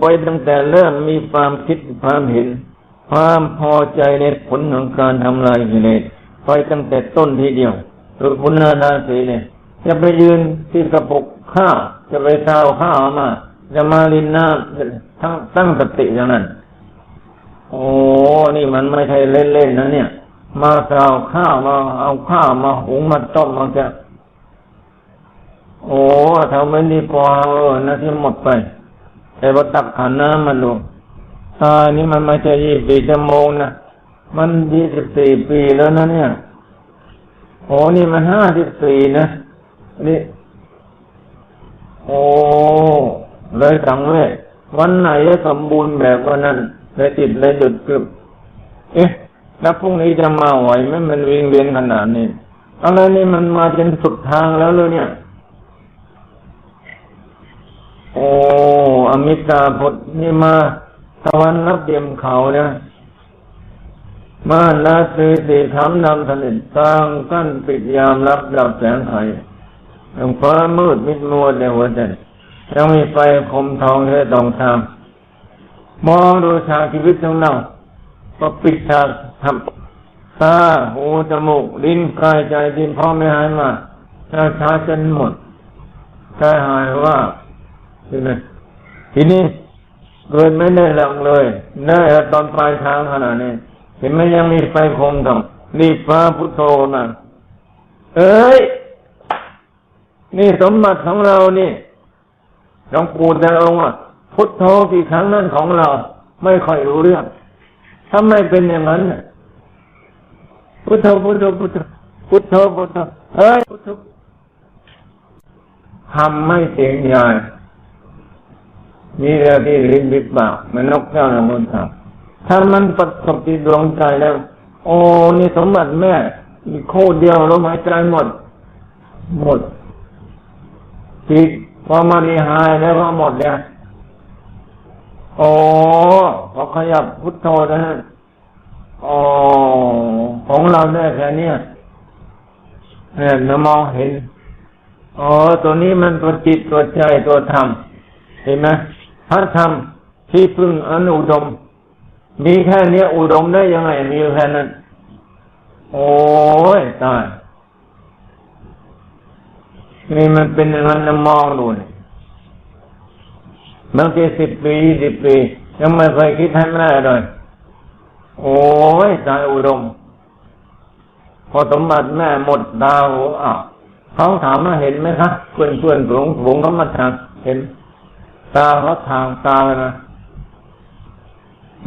ไปตั้งแต่เริ่มมีความคิดความเห็น ความพอใจในผลของการทำลายกิเลสไปตั้งแต่ต้นทีเดียวหรือคุณนานาสีเนี่ย จะไปยืนที่กระปุกข้าวจะไปเท้าข้าวมา จะมาลินน้ำทั้งตั้งสติอย่างนั้น โอ้นี่มันไม่ใช่เล่นๆนะเนี่ย มาเท้าข้าวมาเอาข้าวมาหุงมาต้มมาจะโอ้ทำไม่ดีพอนะที่หมดไป แต่ว่าตักขันน้ำมาดูตานี่มันไม่ใช่ยี่สิบชั่วโมงนะมันยี่สิบสี่ปีแล้วนะเนี่ยโอ้นี่มันห้าสิบสี่นะนี่โอ้เลยสังเวชวันไหนจะสมบูรณ์แบบวันนั้นเลยติดเลยหยุดกึบเอ๊ะแล้วพรุ่งนี้จะมาไหวไหมมันวิ่งเวียนขนาดนี้อะไรนี่มันมาจนสุดทางแล้วเลยเนี่ย โอ้อมิตาพุทธนี่มาตะวันรับเดียมเขาเนี่ยมาลาสีสีคำนำสนิทสร้างกั้นปิดยามรับรับแสงไข่ยังฟ้ามืดมิดมัวในหัวใจยังมีไฟคมทองเท่ตองทามมองดูชาชีวิตของเราก็ปิดฉากทำตาหูจมูกลิ้นกายใจดินพ่อไม่หายมาชาชาจนหมดใจหายว่า ใช่ไหมทีนี้เกิดไม่ได้หลังเลยได้ตอนปลายทางขนาดนี้เห็นไหมยังมีไฟคงทำรีบฟ้าพุทโธนะเอ้ย นี่สมบัติของเรานี่หลวงปู่แต่องค์พุทโธกี่ครั้งนั่นของเรา ไม่ค่อยรู้เรื่องถ้าไม่เป็นอย่างนั้นพุทโธพุทโธพุทโธพุทโธพุทโธเฮ้ยพุทโธทำไม่เสียงใหญ่ มีเรื่องที่ลิ้นบิดปากมันนกเจ้าหน้ามันทำถ้ามันประสบที่ดวงใจแล้ว โอ้นี่สมบัติแม่มีโคเดียวลมหายใจหมด หมดจิตพอมาดีหายแล้วก็หมดเลยโอ้พอขยับพุทโธนะฮะอ๋อของเราได้แค่นี้เนี่ยเรามองเห็น อ๋อ ตัวนี้มันตัวจิตตัวใจตัวธรรม เห็นไหม พระธรรมที่พึ่งอนุดม มีแค่นี้อุดมได้ยังไง มีแค่นั้น โอ้ยตายนี่มันเป็นอย่างนั้นมองดูนี่บางทีสิบปีสิบปี ยังไม่เคยคิดให้ไม่ได้เลยโอ้ยตายอุดม พอสมบัติแม่หมดดาวอะเขาถามว่าเห็นไหมครับเพื่อนเพื่อนหลวงหลวงเขามาถามเห็น ตาเขาทางตาเลยนะ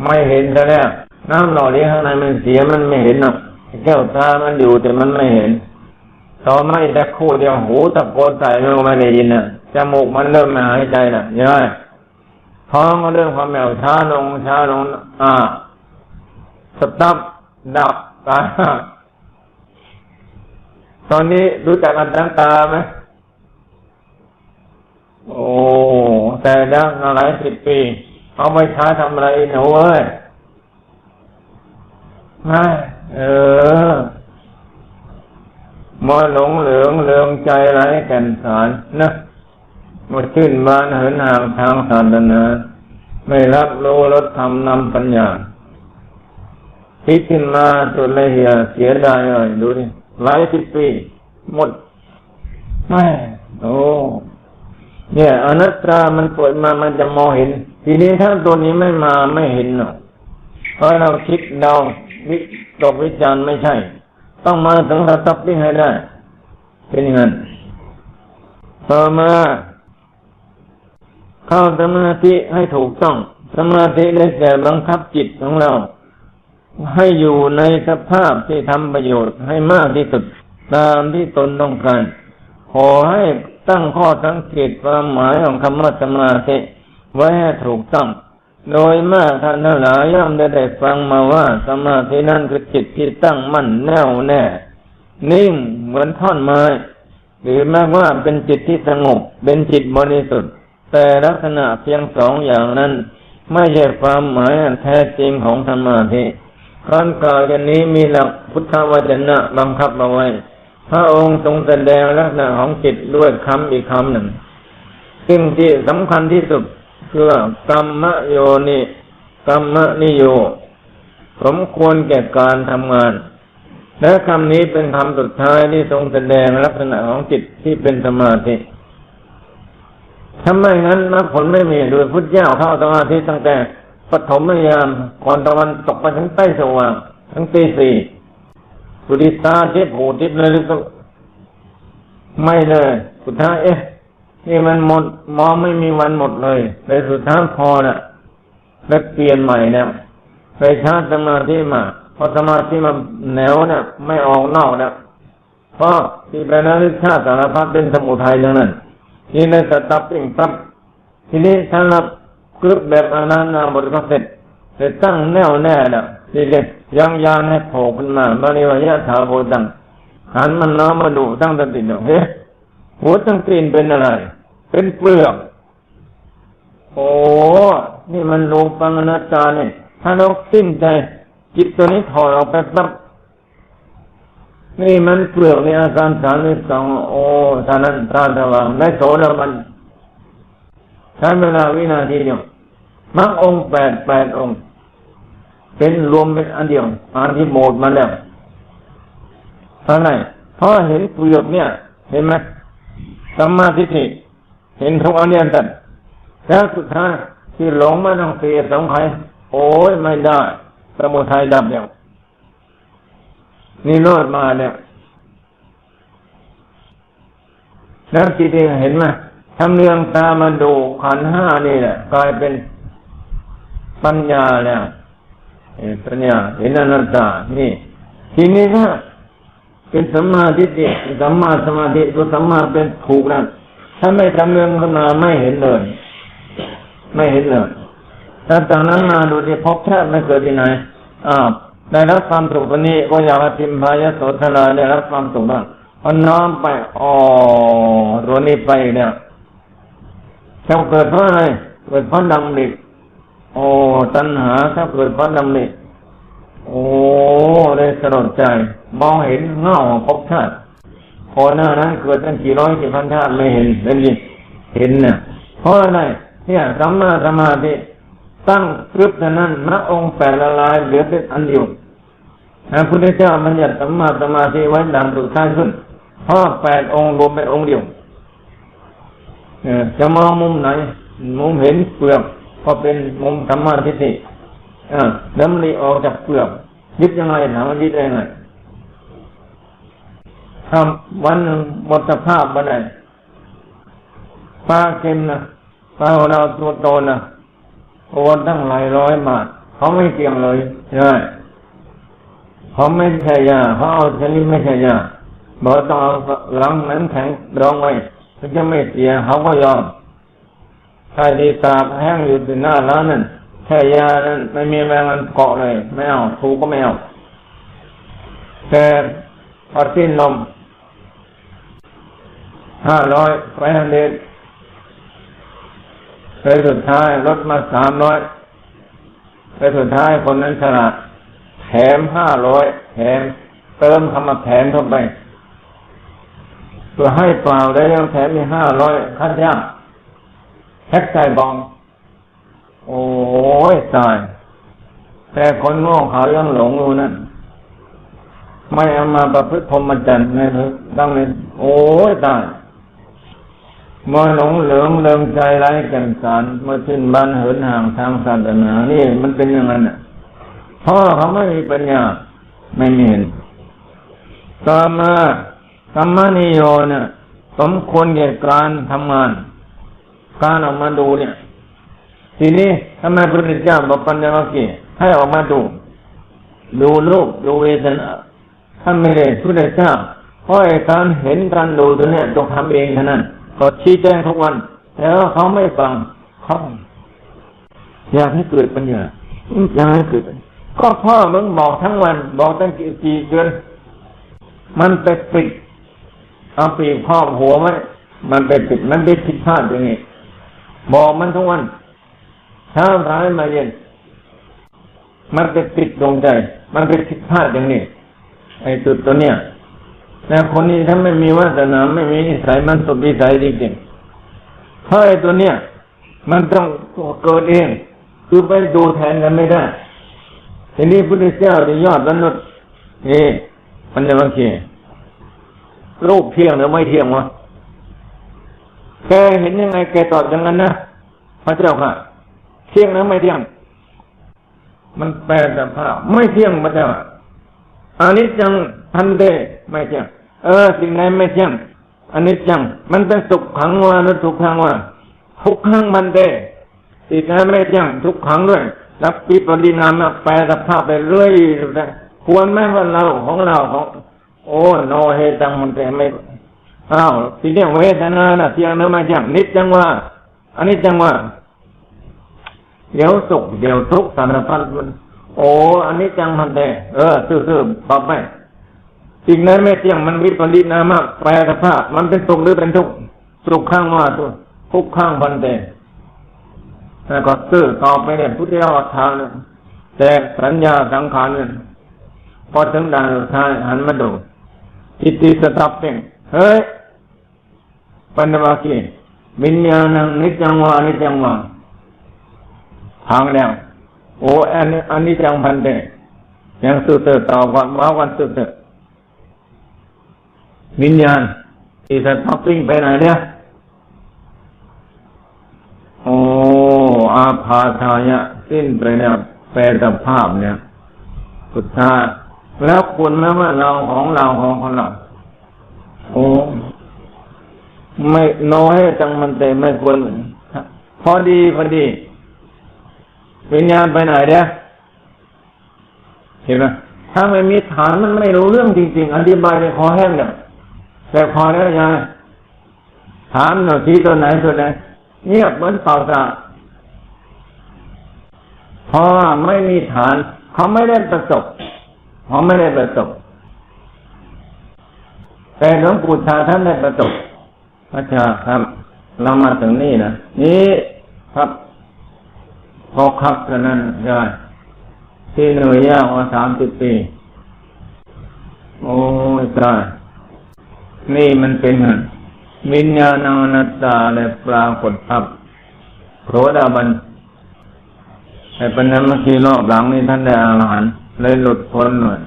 ไม่เห็นแล้วน้ำหล่อเลี้ยงข้างในมันเสียมันไม่เห็นหรอกแก้วตามันอยู่แต่มันไม่เห็นต่อไม่แต่คู่เดียวหูตะโกนใส่มันไม่ได้ยินนะจมูกมันเริ่มไม่หายใจนะใช่ไหมท้องก็เริ่มความแมวช้าลงช้าลงอ่าสตับดับตาตอนนี้รู้จักอันตังตาไหม โอ้แต่ดังหลายสิบปี เอาไปใช้ทำอะไรหนูเอ้ยไม่เออมาหลงเหลืองเหลืองใจไรแก่นสารนะมาชื่นบานเหินห่างทางศาสนาไม่รับรู้รสธรรมนำปัญญาคิดขึ้นมาตัวละเหียเสียดายเลยดูดิหลายสิบปี หมดไม่โอ้ เนี่ยอนัตตามันปวดมามันจะมองเห็น ทีนี้ถ้าตัวนี้ไม่มาไม่เห็นหรอกเพราะเราคิดเดาวิตกวิจารณ์ไม่ใช่ ต้องมาถึงระดับที่ให้ได้ เป็นอย่างนั้นต่อมาเข้าสมาธิให้ถูกต้อง สมาธิได้แก่บังคับจิตของเรา ให้อยู่ในสภาพที่ทำประโยชน์ให้มากที่สุดตามที่ตนต้องการ ขอให้ตั้งข้อสังเกตความหมายของคำว่าสมาธิไว้ให้ถูกต้อง โดยมากท่านทั้งหลายย่อมได้ได้ฟังมาว่า สมาธินั้นคือจิตที่ตั้งมั่นแน่วแน่ นิ่งเหมือนท่อนไม้หรือแม้ว่าเป็นจิตที่สงบเป็นจิตบริสุทธิ์ แต่ลักษณะเพียงสองอย่างนั้น ไม่ใช่ความหมายแท้จริงของสมาธิการกล่าวอย่างนี้มีหลักพุทธวจนะบังคับเอาไว้ พระองค์ทรงแสดงลักษณะของจิตด้วยคำอีกคำหนึ่ง ซึ่งที่สำคัญที่สุดคือกรรมโยนิกรรมนิโยสมควรแก่การทำงาน และคำนี้เป็นคำสุดท้ายที่ทรงแสดงลักษณะของจิตที่เป็นสมาธิทำไมงั้นมรรคผลไม่มีโดยพุทธเจ้าเข้าสมาธิตั้งแต่ปฐมยามก่อนตะวันตกไปถึงใต้สว่างทั้งตีสี่ สุริตาทิพย์หูทิพย์เลยก็ไม่เลยสุดท้ายเอ๊ะนี่มันหมดมองไม่มีวันหมดเลยเลยสุดท้ายพอน่ะแล้วเปลี่ยนใหม่เนี่ยไปชาร์จสมาธิมาพอสมาธิมาแนวเนี่ยไม่ออกนอกนี่ยเพราะที่เป็นอริชาติสารพัดเป็นสมุทัยอย่างนั้นนี่ในสตับปิ่งตับทีนี้ถ้ารับกรึบแบบอนันนาบทก็เสร็จเสร็จตั้งแน่วแน่น่ะทีเด็ด ยังยานให้โผล่ขึ้นมาบริวารยะถาโพตังหันมันน้อมมาดูตั้งสติดเฮ้หัวตั้งตีนเป็นอะไร เป็นเปลือกโอ้นี่มันโลปังนัตตาเนี่ยถ้าเราสิ้นใจจิตตัวนี้ถอดออกไปปั๊บนี่มันเปลือกในอาการสามสิบสองโอ้ท่านั้นตาสว่างได้โสดาบันใช้เวลาวินาทีเดียวมรรคองแปดแปดองค์ เป็นรวมเป็นอันเดียวอันที่โมดมาแล้วเพราะอะไรเพราะเห็นเปลือกเนี่ย เห็นไหมสัมมาทิฏฐิเห็นทุกอันเดียตัดแล้วสุดท้ายที่หลงมาต้องเสียสงไขโอ้ยไม่ได้สมุทัยดับแล้วนี่รอดมาเนี่ยแล้วจิตเองเห็นไหมทำเรื่องตามาดูขันห้านี่แหละกลายเป็นปัญญาแล้ว ปัญญาเห็นอนัตตา นี่ ทีนี้ถ้าเป็นสัมมาทิฏฐิสัมมาสมาธิตัวสัมมาเป็นถูกแล้วถ้าไม่ทำเรื่องขึ้นมาไม่เห็นเลย ไม่เห็นเลยถ้าจากนั้นมาดูที่พบชาติไม่เกิดที่ไหนอ่าได้รับความสุขวันนี้ก็อยากพิมพายโสธนาได้รับความสุขบ้างพอน้อมไปอ๋อตัวนี้ไปเนี่ยจะเกิดเพราะอะไรเกิดเพราะดำริ โอ้ ตัณหาถ้าเกิดพราะดำริโอ้ได้สลดใจ มองเห็นเงาของภพชาติพอหน้านั้นเกิดตั้งกี่ร้อยกี่พันชาติไม่เห็นเป็นยิเห็นเนี่ยเพราะอะไรเนี่ยสัมมาสมาธิตั้งกรึบนั้นพระองค์แปดละลายเหลือเป็นอันเดียวพระพุทธเจ้าบัญญัติสัมมาสมาธิไว้ดังสุดท้ายขึ้นเพราะแปดองค์รวมเป็นองค์เดียวจะมองมุมไหน มุมเห็นเปลือก ก็เป็นมุมธรรมะทิฏฐิแล้วมันออกจากเปลือกยึดยังไงถามว่ายึดได้ไงทำวันหมดสภาพมาไหนปลาเค็มนะปลาเราตัวโตนะโอนตั้งหลายร้อยบาทเขาไม่เกี่ยงเลยใช่เขาไม่ใช่ยาเขาเอาชนิดไม่ใช่ยาบอกต้องเอาหลังนั้นแข็งรองไว้ถึงจะไม่เสียเขาก็ยอม ถ้าดีตาแห้งอยู่ที่หน้าร้านนั่นแค่ยานั้นไม่มีแมงมันเกาะเลย ไม่เอาถูกก็ไม่เอาแต่พอสิ้นลมห้าร้อยไว้ฮันเดนไปสุดท้ายลดมาสามร้อยไปสุดท้ายคนนั้นฉลาดแถมห้าร้อยแถมเติมคำว่าแถมเข้าไปเพื่อให้เปล่าได้ยังแถมมีห้าร้อยขั้นยาก แท็กใจบอง โอ้ยตาย แต่คนโง่เขายังหลงอยู่นั่นไม่เอามาประพฤติพรหมจรรย์ในเถอะตั้งเลยโอ้ยตายเมื่อหลงเหลืองเลิงใจไร้แก่นสารเมื่อสิ้นบ้านเหินห่างทางศาสนานี่มันเป็นอย่างนั้นอะเพราะเขาไม่มีปัญญาไม่มีเห็นต่อมากรรมนิโยเนี่ยสมควรแก่การทำงาน การออกมาดูเนี่ย ทีนี้ทำไมพระพุทธเจ้าบอกปัญญาเกี่ให้ออกมาดู ดูรูปดูเวทนาท่านไม่ได้พระพุทธเจ้าเพราะการเห็นการดูตัวเนี้ยต้องทำเองเท่านั้นก็ชี้แจงทุกวัน แล้วเขาไม่ฟังเขาอยากให้เกิดปัญญาอยากให้เกิดก็พ่อมึงบอกทั้งวัน บอกตั้งกี่กี่เดือนมันไปปิดเอาปีกพ่อหัวไว้มันไปปิดมันไปผิดพลาดอย่างนี้ บอกมันทุกวันเช้าท้ายมาเย็น มันไปปิดดวงใจ มันไปผิดพลาดอย่างนี้ ไอ้จุดตัวเนี้ยแต่คนนี้ถ้าไม่มีวาสนาไม่มีนิสัยมันสุดวิสัยจริงๆเพราะไอ้ตัวเนี้ยมันต้องเกิดเอง คือไปดูแทนกันไม่ได้ทีนี้พุทธเจ้าที่ยอดมนุษย์เอ๊ะมันจะบางทีรูปเที่ยงหรือไม่เที่ยงวะ แกเห็นยังไง แกตอบอย่างนั้นนะพระเจ้าค่ะ เที่ยงหรือไม่เที่ยง มันแปลสภาพไม่เที่ยงพระเจ้าอันนี้จังพันเตไม่เที่ยง เออ สิ่งไหนไม่เที่ยงอันนี้จัง มันเป็นสุขขังว่าหรือทุกขังว่าทุกขังพันเตสิ่งไหนไม่เที่ยงทุกขังด้วยรับปีปรินามแปลสภาพไปเรื่อยควรไหมว่าเราของเราของ โอ้โนเฮตังมันแต่ไม่ อ้าวทีเนี้ยเวทนาน่ะเที่ยงหรือไม่เที่ยงนิจจังว่าอันนี้จังว่า เดี๋ยวสุขเดี๋ยวทุกข์สารพัดมัน โอ้อันนี้จังมันแต่เออซื่อๆบอกไปสิ่งนั้นไม่เที่ยงมันวิปริตนามากแปลสภาพ มันเป็นสุขหรือเป็นทุกข์สุขข้างว่าตัวทุกข์ข้างพันเตแล้วก็ซื่อต่อไปเนี่ยพุทธเจ้าทางเนี่ยแต่สัญญาสังขารเนี่ยพอถึงด่านสุดท้ายหันมาดูอิติสตับเป็นเฮ้ย ปัญญวากีวิญญาณังนิจจังวานิจจังวาทางแล้วโอ้อันนี้อันนี้จังพันเตยังสุดเตต่อวันมาวันสุดเตวิญญาณอิสตับปิ้งไปไหนเนี่ยโอ้อาพาทายะ สิ้นไปแล้วแปรสภาพเนี่ยสุดท้ายแล้วคุณแม้ว่าเราของเราของของเราโอ้ ไม่น้อยจังมันแต่ไม่ควรพอดีพอดีวิญญาณไปไหนเด้เห็นไหมถ้าไม่มีฐานมันไม่รู้เรื่องจริง ๆ อธิบายในคอแห้งเนี่ยแต่พอแล้วยังถามหน่อยที่ตัวไหนตัวไหนเงียบเหมือนเปล่าตาเพราะไม่มีฐาน เขาไม่ได้ประสบเขาไม่ได้ประสบแต่หลวงปู่ชาท่านได้ประสบ พระชาครับ เรามาถึงนี่นะนี่ครับพอครับเท่านั้นได้ที่เหนื่อยยากมาสามสิบปี โอ้ยตายนี่มันเป็นวิญญาณนัตตาและปรากฏภาพโคดาบันไอ้ปัญญาเมื่อกี้รอบหลังนี่ท่านได้อาหารเลยหลุดพ้นหน่อย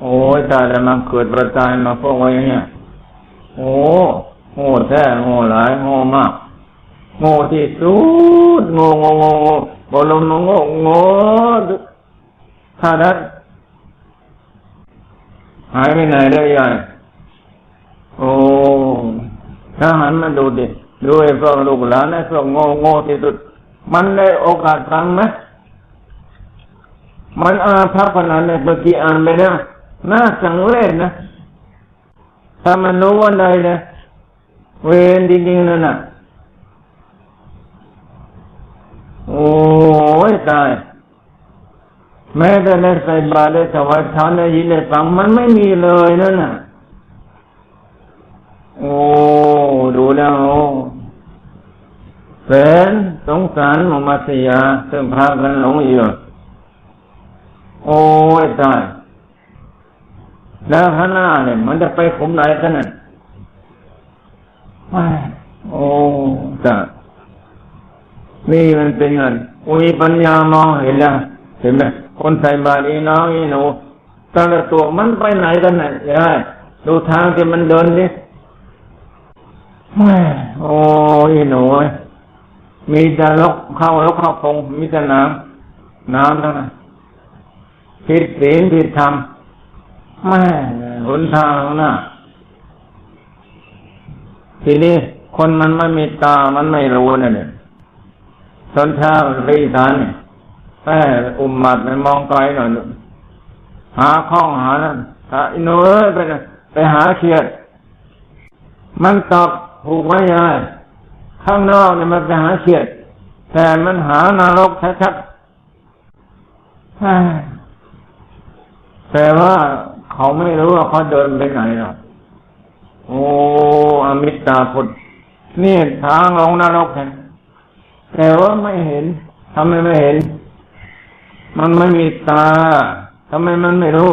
โอ้ยตายแล้วมาเกิดประจายมาพวกไว้เนี่ย โอ้โง่แท้โง่หลายโง่มากโง่ที่สุดโง่โง่โง่โง่บอลมโง่โง่ถ้าได้หายไปไหนได้ยังโอ้ถ้าหันมาดูดิดูไอ้พวกลูกหลานไอ้พวกโง่โง่ที่สุด มันได้โอกาสฟังไหมมันอาภัพขนาดนี้เมื่อกี้อ่านไปแล้วน่าสังเวชนะ ถ้ามันรู้ว่าใดนะเวรจริงๆนั่นน่ะ โอ้ยตาย แม้แต่ในใส่บาตรได้ถวายทานได้ยินได้ฟังมันไม่มีเลยนั่นน่ะ โอ้ดูแล้วโอ้แสนสงสารมุมัสยาซึ่งพากันหลงอยู่ โอ้ยตาย แล้วข้างหน้าเนี่ย มันจะไปขมไหนกันน่ะโอ้ตายนี่มันเป็นเงินมีปัญญามองเห็นแล้วเห็นไหมคนใส่บาตรอีน้องอีหนูแต่ละตัวมันไปไหนกันน่ะยายดูทางที่มันเดินดิโอ้ยหนูมีแต่ลกเข้าลกเข้าพงมีแต่น้ำน้ำเท่านั้นผิดศีลผิดธรรม แม่หนทางนะทีนี้คนมันไม่มีตา มันไม่รู้นะเนี่ยตอนเช้ารีทานเนี่ยแม่อุมมัดไปมองไกลหน่อยหาข้องหานั่นหาอินเอ้ยไปไปหาเขียด มันตอบผูกไว้ยังไงข้างนอกเนี่ยมันไปหาเขียด แต่มันหานรกชัดๆแต่ว่า เขาไม่รู้ว่าเขาเดินไปไหนหรอกโอ้อมิตาพุทธนี่ทางลงนรกเห็นแต่ว่าไม่เห็นทำไมไม่เห็น มันไม่มีตาทำไมมันไม่รู้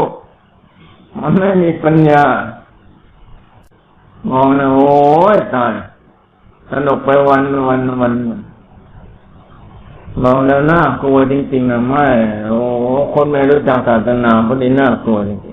มันไม่มีปัญญามองนะโอ้ยตายสนุกไปวันวันวันมองแล้วน่ากลัวจริงๆนะไม่โอ้คนไม่รู้จักศาสนาพอดีน่ากลัวจริง